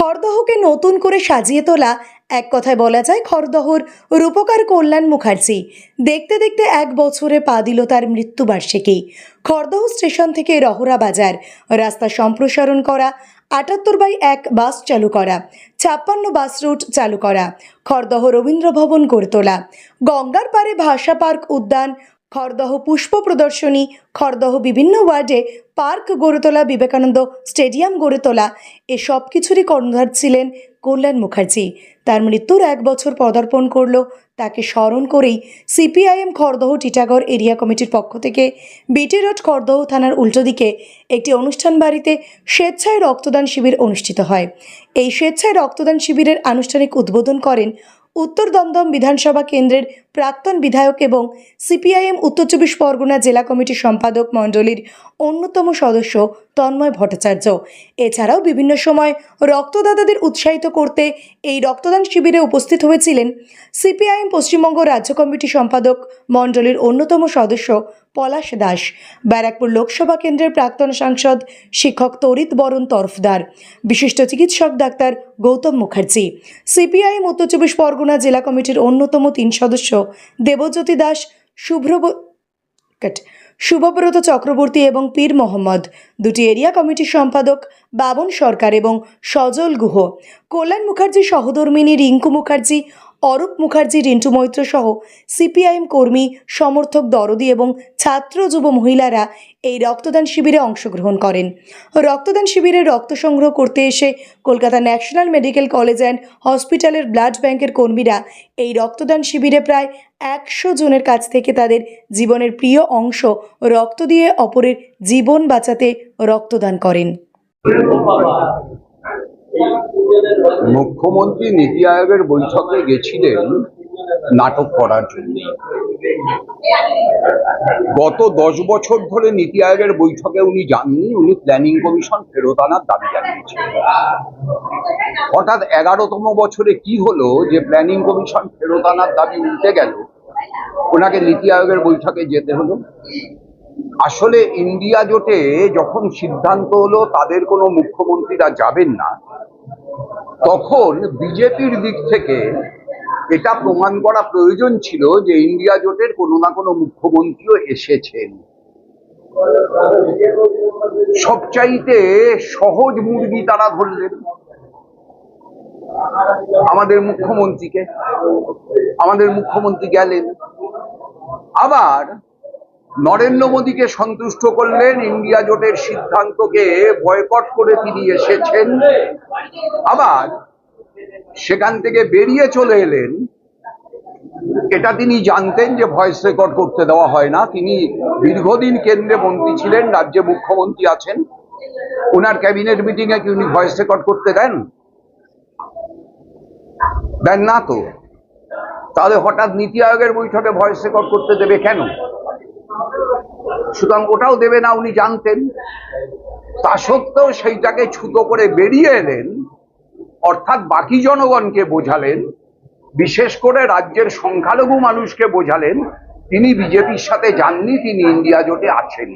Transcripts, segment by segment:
খড়দহকে নতুন করে সাজিয়ে তোলা, এক কথায় বলা যায় খড়দহর রূপকার কল্যাণ মুখার্জি। দেখতে দেখতে এক বছরে পা দিল তার মৃত্যুবার্ষিকী। খড়দহ স্টেশন থেকে রহরা বাজার, রাস্তা সম্প্রসারণ করা, আটাত্তর বাই এক বাস চালু করা, ছাপ্পান্ন বাস রুট চালু করা, খড়দহ রবীন্দ্র ভবন গড়ে তোলা, গঙ্গার পাড়ে ভাষা পার্ক উদ্যান খড়দহ পুষ্প প্রদর্শনী, খড়দহ বিভিন্ন ওয়ার্ডে পার্ক গড়ে তোলা বিবেকানন্দ স্টেডিয়াম গড়ে তোলা, এ সব কিছুরই কর্ণধার ছিলেন কল্যাণ মুখার্জি। তার মৃত্যুর এক বছর পদার্পণ করল, তাকে স্মরণ করেই সিপিআইএম খড়দহ টিটাগড় এরিয়া কমিটির পক্ষ থেকে বিটি রোড খড়দহ থানার উল্টো দিকে একটি অনুষ্ঠান বাড়িতে স্বেচ্ছায় রক্তদান শিবির অনুষ্ঠিত হয়। এই স্বেচ্ছায় রক্তদান শিবিরের আনুষ্ঠানিক উদ্বোধন করেন উত্তর দমদম বিধানসভা কেন্দ্রের প্রাক্তন বিধায়ক এবং সিপিআইএম উত্তর চব্বিশ পরগনা জেলা কমিটির সম্পাদক মণ্ডলীর অন্যতম সদস্য তন্ময় ভট্টাচার্য। এছাড়াও বিভিন্ন সময় রক্তদাতাদের উৎসাহিত করতে এই রক্তদান শিবিরে উপস্থিত হয়েছিলেন সিপিআইএম পশ্চিমবঙ্গ রাজ্য কমিটি সম্পাদক মণ্ডলীর অন্যতম সদস্য পলাশ দাস। ব্যারাকপুর লোকসভা কেন্দ্রের প্রাক্তন সাংসদ শিক্ষক তরিত বরণ তরফদার। বিশিষ্ট চিকিৎসক ডাক্তার গৌতম মুখার্জি। সিপিআইএম উত্তর চব্বিশ পরগনা জেলা কমিটির অন্যতম তিন সদস্য দেবজ্যোতি দাস শুভ্রব শুভব্রত চক্রবর্তী এবং পীর মোহাম্মদ। দুটি এরিয়া কমিটির সম্পাদক বাবন সরকার এবং সজল গুহ। কল্যাণ মুখার্জি, সহধর্মিনী রিঙ্কু মুখার্জি অরূপ মুখার্জি, রিন্টু মৈত্র সহ সিপিআইএম কর্মী, সমর্থক দরদি এবং ছাত্র যুব মহিলারা এই রক্তদান শিবিরে অংশগ্রহণ করেন। রক্তদান শিবিরে রক্ত সংগ্রহ করতে এসে Kolkata national medical college and হসপিটালের ব্লাড ব্যাংকের কর্মীরা এই রক্তদান শিবিরে প্রায় একশো জনের কাছ থেকে তাদের জীবনের প্রিয় অংশ রক্ত দিয়ে অপরের জীবন বাঁচাতে রক্তদান করেন। মুখ্যমন্ত্রী নীতি আয়োগের বৈঠকে গেছিলেন নাটক করার জন্য। গত দশ বছর ধরে নীতি আয়োগের বৈঠকে উনি যাননি, উনি প্ল্যানিং কমিশন ফেরত আনার দাবি জানিয়েছেন। হঠাৎ এগারোতম বছরে কি হলো যে প্ল্যানিং কমিশন ফেরত আনার দাবি উল্টে গেল? ওনাকে নীতি আয়োগের বৈঠকে যেতে হলো। আসলে ইন্ডিয়া জোটে যখন সিদ্ধান্ত হলো তাদের কোনো মুখ্যমন্ত্রীরা যাবেন না, তখন বিজেপির দিক থেকে এটা প্রমাণ করা প্রয়োজন ছিল যে ইন্ডিয়া জোটের কোনো না কোনো মুখ্যমন্ত্রীও এসেছেন। সবচাইতে সহজ মুরগি তারা ধরলেন, আমাদের মুখ্যমন্ত্রীকে, আমাদের মুখ্যমন্ত্রী গেলেন। আবার নরেন্দ্র মোদীকে সন্তুষ্ট করলেন, ইন্ডিয়া জোটের সিদ্ধান্তকে বয়কট করে তিনি এসেছেন। আবার সেখান থেকে বেরিয়ে চলে এলেন। এটা তিনি জানতেন যে ভয়েস রেকর্ড করতে দেওয়া হয় না। তিনি দীর্ঘদিন কেন্দ্রে মন্ত্রী ছিলেন, রাজ্যে মুখ্যমন্ত্রী আছেন। ওনার ক্যাবিনেট মিটিং এ কি উনি ভয়েস রেকর্ড করতে দেন? দেন না তো। তাহলে হঠাৎ নীতি আয়োগের বৈঠকে ভয়েস রেকর্ড করতে দেবে কেন? সুতরাং ওটাও দেবে না উনি জানতেন। তা সত্ত্বেও সেইটাকে ছুতো করে বেরিয়ে এলেন অর্থাৎ বাকি জনগণকে বোঝালেন বিশেষ করে রাজ্যের সংখ্যালঘু মানুষকে বোঝালেন তিনি বিজেপির সাথে যাননি তিনি ইন্ডিয়া জোটে আছেন।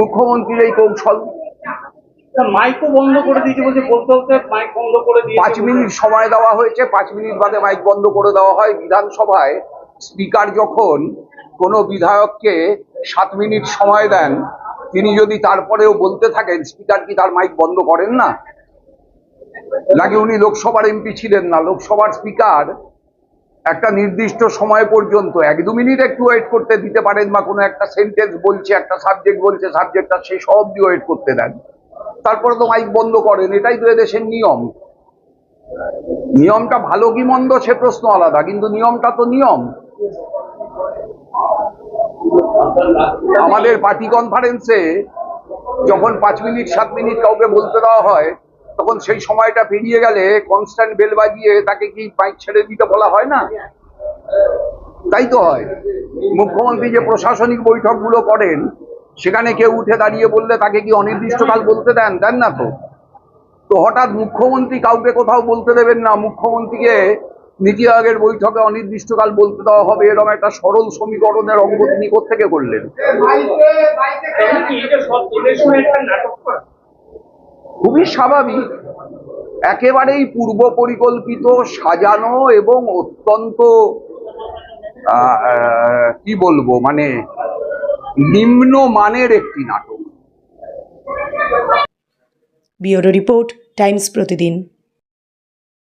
মুখ্যমন্ত্রীর এই কৌশল। মাইকও বন্ধ করে দিয়েছে বলছে বলতে বলতে মাইক বন্ধ করে দিয়ে পাঁচ মিনিট সময় দেওয়া হয়েছে পাঁচ মিনিট বাদে মাইক বন্ধ করে দেওয়া হয় বিধানসভায়। স্পিকার যখন কোনো বিধায়ককে সাত মিনিট সময় দেন, তিনি যদি তারপরেও বলতে থাকেন, স্পিকার কি তার মাইক বন্ধ করেন না? নাকি উনি লোকসভার এমপি ছিলেন না? লোকসভার স্পিকার একটা নির্দিষ্ট সময় পর্যন্ত, এক দু মিনিট একটু ওয়েট করতে দিতে পারেন বা কোনো একটা সেন্টেন্স বলছে, একটা সাবজেক্ট বলছে, সাবজেক্টটা শেষ অব্দি ওয়েট করতে দেন। তারপরে তো মাইক বন্ধ করেন, এটাই তো এদেশের নিয়ম। নিয়মটা ভালো কি মন্দ সে প্রশ্ন আলাদা, কিন্তু নিয়মটা তো নিয়ম। আমাদের পার্টি কনফারেন্সে যখন পাঁচ মিনিট, সাত মিনিট কাউকে বলতে দেওয়া হয়, তখন সেই সময়টা পেরিয়ে গেলে কনস্ট্যান্ট বেল বাজিয়ে তাকে কি মাইক ছেড়ে দিতে বলা হয় না? তাই তো হয়। মুখ্যমন্ত্রী যে প্রশাসনিক বৈঠকগুলো করেন, সেখানে কেউ উঠে দাঁড়িয়ে বললে তাকে কি অনির্দিষ্টকাল বলতে দেন? দেন না তো। তো হঠাৎ মুখ্যমন্ত্রী কাউকে কোথাও বলতে দেবেন না। মুখ্যমন্ত্রীকে নীতি আয়োগের বৈঠকে অনির্দিষ্টকাল বলতে দেওয়া হবে এরকম একটা সরল সমীকরণের অঙ্গ তিনি কোথেকে করলেন খুবই স্বাভাবিক। একেবারেই পূর্ব পরিকল্পিত সাজানো এবং অত্যন্ত আহ, আহ, কি বলব মানে নিম্ন মানের একটি নাটক। Bureau report Times Pratidin.